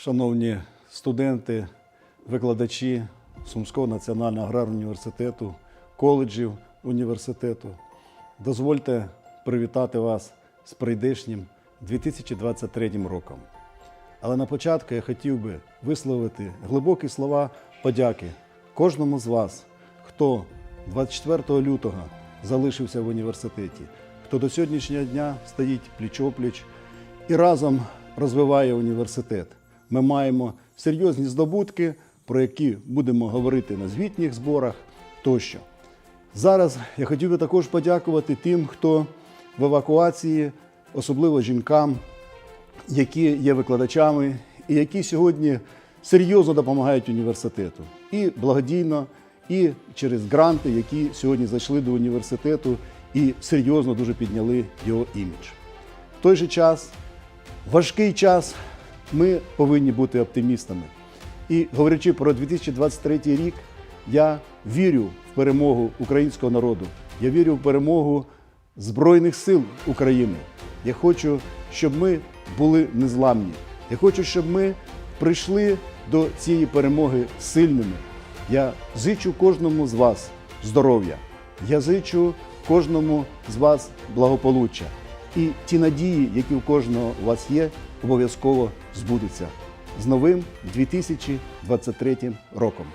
Шановні студенти, викладачі Сумського національного аграрного університету, коледжів університету, дозвольте привітати вас з прийдешнім 2023 роком. Але на початку я хотів би висловити глибокі слова подяки кожному з вас, хто 24 лютого залишився в університеті, хто до сьогоднішнього дня стоїть пліч-опліч і разом розвиває університет. Ми маємо серйозні здобутки, про які будемо говорити на звітніх зборах тощо. Зараз я хотів би також подякувати тим, хто в евакуації, особливо жінкам, які є викладачами і які сьогодні серйозно допомагають університету і благодійно, і через гранти, які сьогодні зайшли до університету і серйозно дуже підняли його імідж. В той же час, важкий час, ми повинні бути оптимістами. І говорячи про 2023 рік, я вірю в перемогу українського народу. Я вірю в перемогу Збройних сил України. Я хочу, щоб ми були незламні. Я хочу, щоб ми прийшли до цієї перемоги сильними. Я зичу кожному з вас здоров'я. Я зичу кожному з вас благополуччя. І ті надії, які у кожного у вас є, обов'язково збудуться. З новим 2023 роком.